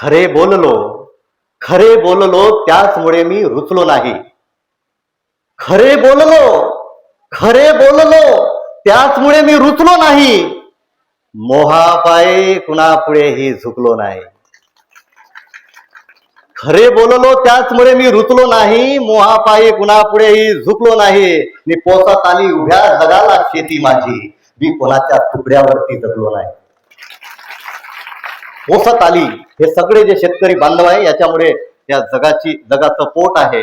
खरे बोललो खरे बोललो त्याचमुळे मी रुचलो नाही. खरे बोललो खरे बोललो त्याचमुळे मी रुचलो नाही. मोहापायी कुणापुढेही झुकलो नाही. खरे बोललो त्याचमुळे मी रुचलो नाही मोहापायी कुणापुढेही झुकलो नाही. मी पोसात आली उभ्या जगाला शेती माझी. मी कोणाच्या तुकड्यावरती जगलो नाही. पोसत आली. हे सगळे जे शेतकरी बांधव आहे याच्यामुळे या जगाची जगाचं पोट आहे.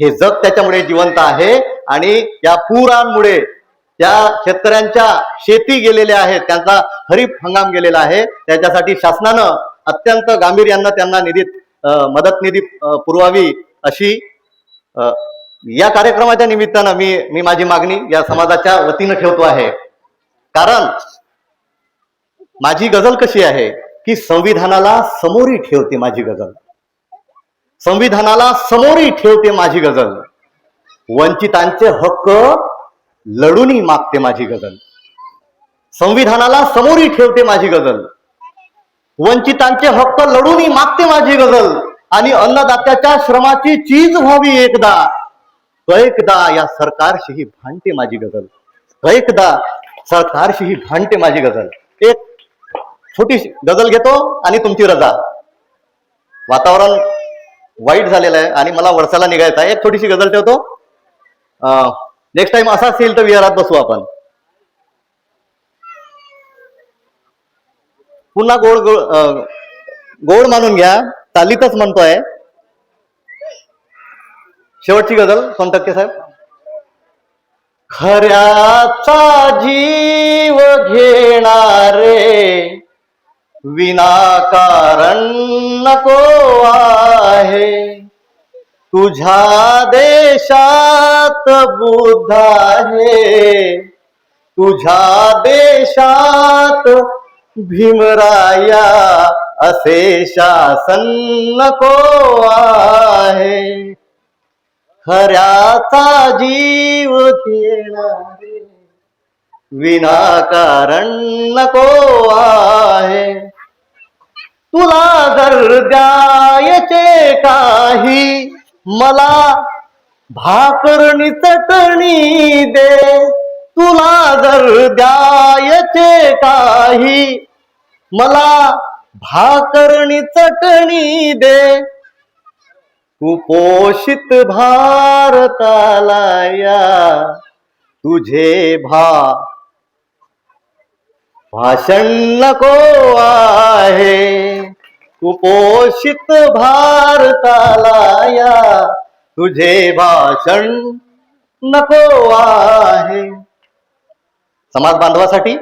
हे जग त्याच्यामुळे जिवंत आहे आणि या पुरांमुळे त्या शेतकऱ्यांच्या शेती गेलेल्या आहेत त्यांचा खरीप हंगाम गेलेला आहे. त्याच्यासाठी शासनानं अत्यंत गांभीर्यानं त्यांना निधीत मदत निधी पुरवावी अशी या कार्यक्रमाच्या निमित्तानं मी मी माझी मागणी या समाजाच्या वतीनं ठेवतो आहे. कारण माझी गझल कशी आहे? की संविधानाला समोरी ठेवते माझी गजल संविधानाला समोरी ठेवते माझी गजल वंचितांचे हक्क लढूनही मागते माझी गजल संविधानाला समोरी ठेवते माझी गजल वंचितांचे हक्क लढूनही मागते माझी गजल आणि अन्नदात्याच्या श्रमाची चीज व्हावी एकदा. कैकदा या सरकारशीही भांडते माझी गजल कैकदा सरकारशीही भांडते माझी गजल एक छोटी गजल घेतो आणि तुमची रजा. वातावरण वाईट झालेलं आहे आणि मला वडसाला निघायचं आहे. एक छोटीशी गजल ठेवतो. नेक्स्ट टाइम असा असेल तर विहारात बसू आपण. पुन्हा गोड गोड गोड मानून घ्या. चालीतच म्हणतोय. शेवटची गजल कोण टक्के साहेब. खऱ्याचा जीव घेणारे विनाकारण नको आहे. तुझ्या देशात बुद्ध आहे. तुझ्या देशात भीमराया असे शासन नको आहे. खऱ्याचा जीव घेणारे विनाकारण नको तुला जर द्यायचे काही मला भाकरणी चटणी दे. तुला जर द्यायचे काही मला भाकरणी चटणी दे. कुपोषित भारताला या तुझे भा भाषण नको आहे. कुपोषित भारताला या. तुझे भाषण नको आहे. समाज बांधवासाठी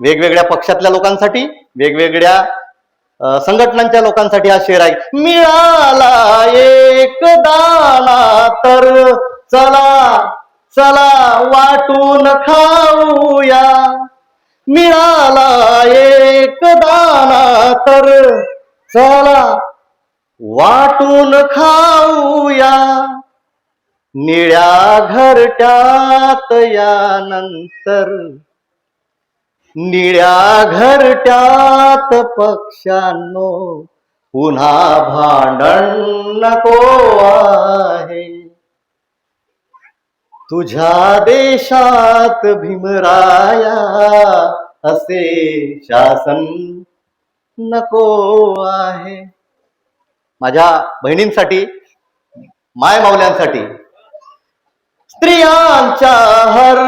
वेगवेगळ्या पक्षातल्या लोकांसाठी वेगवेगळ्या संघटनांच्या लोकांसाठी हा शेर आहे. मिळाला एक दाना तर चला चला वाटून खाऊया. मिळाला एक दाना तर. चला वाटून खाऊया. निळ्या घरट्यात यानंतर. निळ्या घरट्यात पक्ष्यांनो पुन्हा भांडण नको आहे. तुझ्या देशात भीमराया असे शासन नको आहे. माझ्या बहिणींसाठी माय मावल्यांसाठी स्त्रियांच्या हर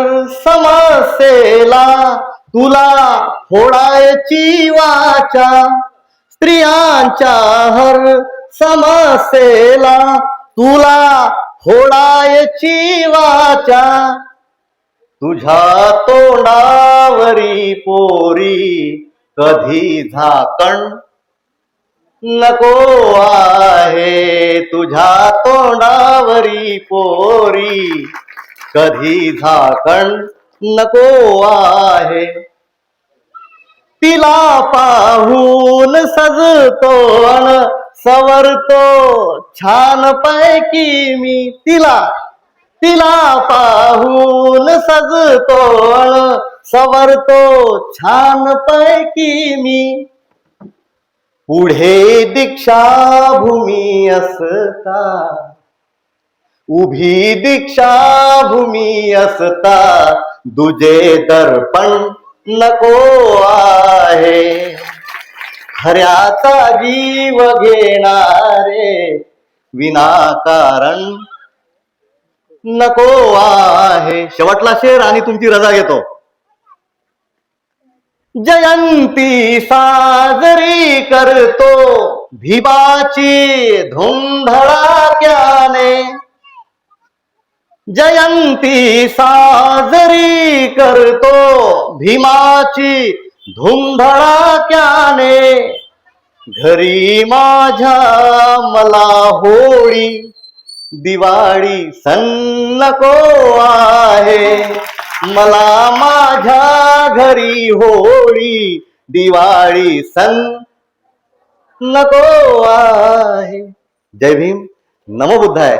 समस्येला तुला फोडायची वाचा. स्त्रियांच्या हर समस्येला तुला फोडायची वाचा तुझ्या तोंडावरी पोरी कधी झाकण? नको आहे तुझ्या तोंडावरी पोरी कधी झाकण? नको आहे. तिला पाहून सजतो सवरतो. छान पैकी मी तिला तिला पाहून सजतो सवरतो. छान पैकी मी पुढे दीक्षा भूमी असता. उभी दीक्षाभूमी असता. दुजे दर्पण नको आहे. खऱ्याचा जीव घेणारे विनाकारण नको आहे. शेवटला शेर आणि तुमची रजा घेतो. जयंती साजरी करतो. भिबाची धुंधळाक्याने. जयंती साजरी करतो. भीमाची धुमधडाक्याने घरी माझ्या मला होळी दिवाळी सण नको आहे. मला माझ्या घरी होळी दिवाळी सण नको आहे. जय भीम. नमो बुद्धाय.